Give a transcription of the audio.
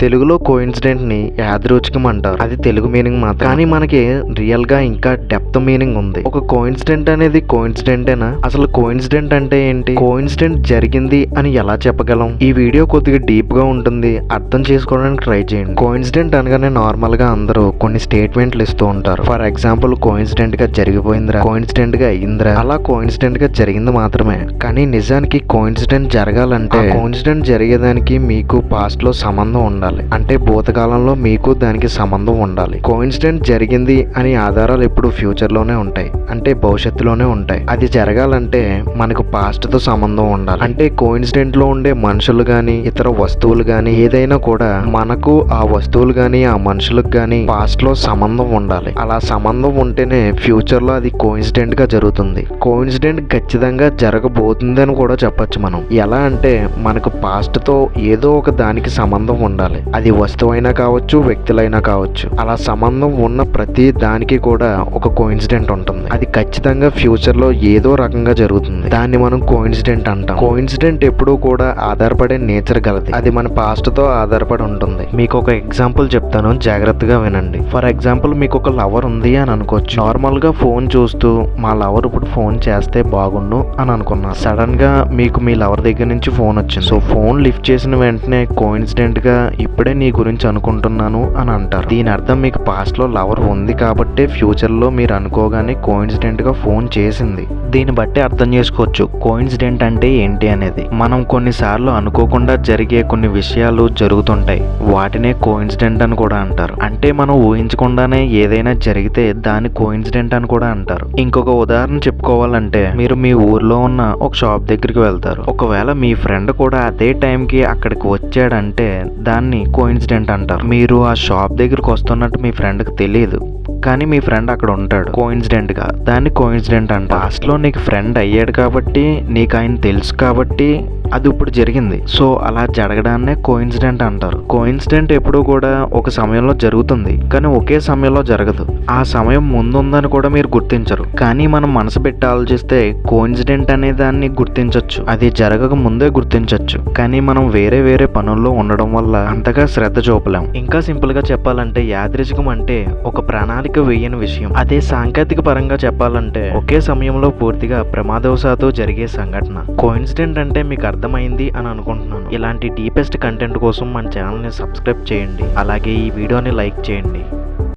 తెలుగులో కోయిన్సిడెంట్ని యాదృచ్ఛికం అంటారు అది తెలుగు మీనింగ్ మాత్రం కానీ మనకి రియల్గా ఇంకా డెప్త్ మీనింగ్ ఉంది. ఒక కోయిన్సిడెంట్ అనేది కోయిన్సిడెంటేనా అసలు కోయిన్సిడెంట్ అంటే ఏంటి? కోయిన్సిడెంట్ జరిగింది అని ఎలా చెప్పగలం? ఈ వీడియో కొద్దిగా డీప్గా ఉంటుంది. అర్థం చేసుకోవడానికి ట్రై చేయండి. కోయిన్సిడెంట్ అనగానే నార్మల్గా అందరూ కొన్ని స్టేట్మెంట్లు ఇస్తూ ఉంటారు. For example కోయిన్సిడెంట్గా జరిగిపోయిందిరా. కోయిన్సిడెంట్గా అయిందిరా. అలా కోయిన్సిడెంట్గా జరిగింది మాత్రమే. కానీ నిజానికి కోయిన్సిడెంట్ జరగాలంటే కోయిన్సిడెంట్ జరిగేదానికి మీకు పాస్ట్లో సంబంధం ఉండాలి. అంటే భూతకాలంలో మీకు దానికి సంబంధం ఉండాలి. కోయిన్సిడెంట్ జరిగింది అని ఆధారాలు ఎప్పుడు ఫ్యూచర్లోనే ఉంటాయి. అంటే భవిష్యత్తులోనే ఉంటాయి. అది జరగాలంటే మనకు పాస్ట్తో సంబంధం ఉండాలి. అంటే కోయిన్సిడెంట్లో ఉండే మనుషులు గాని ఇతర వస్తువులు గాని ఏదైనా కూడా మనకు ఆ వస్తువులు గాని ఆ మనుషులకు గాని పాస్ట్లో సంబంధం ఉండాలి. అలా సంబంధం ఉంటేనే ఫ్యూచర్లో అది కోయిన్సిడెంట్గా జరుగుతుంది. కోయిన్సిడెంట్ ఖచ్చితంగా జరగబోతుంది అని కూడా చెప్పచ్చు మనం. ఎలా అంటే మనకు పాస్ట్తో ఏదో ఒక దానికి సంబంధం ఉండాలి. అది వస్తువైనా కావచ్చు వ్యక్తులైనా కావచ్చు. అలా సంబంధం ఉన్న ప్రతి దానికి కూడా ఒక కోయిన్సిడెంట్ ఉంటుంది. అది ఖచ్చితంగా ఫ్యూచర్లో ఏదో రకంగా జరుగుతుంది. దాన్ని మనం కోయిన్సిడెంట్ అంటాం. కోయిన్సిడెంట్ ఎప్పుడూ కూడా ఆధారపడే నేచర్ గలది. అది మన పాస్ట్తో ఆధారపడి ఉంటుంది. మీకు ఒక ఎగ్జాంపుల్ చెప్తాను. జాగ్రత్తగా వినండి. ఫర్ ఎగ్జాంపుల్ మీకు ఒక లవర్ ఉంది అని అనుకోవచ్చు. నార్మల్గా ఫోన్ చూస్తూ మా లవర్ ఇప్పుడు ఫోన్ చేస్తే బాగుండు అని అనుకున్నా. సడన్గా మీకు మీ లవర్ దగ్గర నుంచి ఫోన్ వచ్చింది. సో ఫోన్ లిఫ్ట్ చేసిన వెంటనే కోయిన్సిడెంట్గా ఇప్పుడే నీ గురించి అనుకుంటున్నాను అని అంటారు. దీని అర్థం మీకు పాస్ట్లో లవర్ ఉంది కాబట్టి ఫ్యూచర్లో మీరు అనుకోగానే కోయిన్సిడెంట్గా ఫోన్ చేసింది. దీన్ని బట్టి అర్థం చేసుకోవచ్చు. కోయిన్సిడెంట్ అంటే ఏంటి అనేది? మనం కొన్నిసార్లు అనుకోకుండా జరిగే కొన్ని విషయాలు జరుగుతుంటాయి. వాటినే కోయిన్సిడెంట్ అని కూడా అంటారు. అంటే మనం ఊహించకుండానే ఏదైనా జరిగితే దాన్ని కోయిన్సిడెంట్ అని కూడా అంటారు. ఇంకొక ఉదాహరణ చెప్పుకోవాలంటే మీరు మీ ఊర్లో ఉన్న ఒక షాప్ దగ్గరికి వెళ్తారు. ఒకవేళ మీ ఫ్రెండ్ కూడా అదే టైంకి అక్కడికి వచ్చాడంటే దాన్ని కోయిన్సిడెంట్ అంటారు. మీరు ఆ షాప్ దగ్గరికి వస్తున్నట్టు మీ ఫ్రెండ్కి తెలియదు. కానీ మీ ఫ్రెండ్ అక్కడ ఉంటాడు. కోయిన్సిడెంట్గా. దాన్ని కోయిన్సిడెంట్ అంట పాస్ట్లో నీకు ఫ్రెండ్ అయ్యాడు కాబట్టి నీకు ఆయన తెలుసు కాబట్టి అది ఇప్పుడు జరిగింది. సో అలా జరగడాన్నే కోయిన్సిడెంట్ అంటారు. కోయిన్సిడెంట్ ఎప్పుడూ కూడా ఒక సమయంలో జరుగుతుంది. కానీ ఒకే సమయంలో జరగదు. ఆ సమయం ముందుందని కూడా మీరు గుర్తించరు. కానీ మనం మనసు పెట్టి ఆలోచిస్తే కోయిన్సిడెంట్ అనే దాన్ని గుర్తించవచ్చు అది జరగక ముందే గుర్తించవచ్చు కానీ మనం వేరే వేరే పనుల్లో ఉండడం వల్ల అంతగా శ్రద్ధ చూపలేం. ఇంకా సింపుల్గా చెప్పాలంటే యాదృచ్ఛికం అంటే ఒక ప్రణాళిక వేయని విషయం. అదే సాంకేతిక పరంగా చెప్పాలంటే ఒకే సమయంలో పూర్తిగా ప్రమాదవశాత్తు జరిగే సంఘటన. కోయిన్సిడెంట్ అంటే మీకు అర్థం అర్థమైంది అని అనుకుంటున్నాను. ఇలాంటి డీపెస్ట్ కంటెంట్ కోసం మన ఛానల్ని సబ్స్క్రైబ్ చేయండి. అలాగే ఈ వీడియోని లైక్ చేయండి.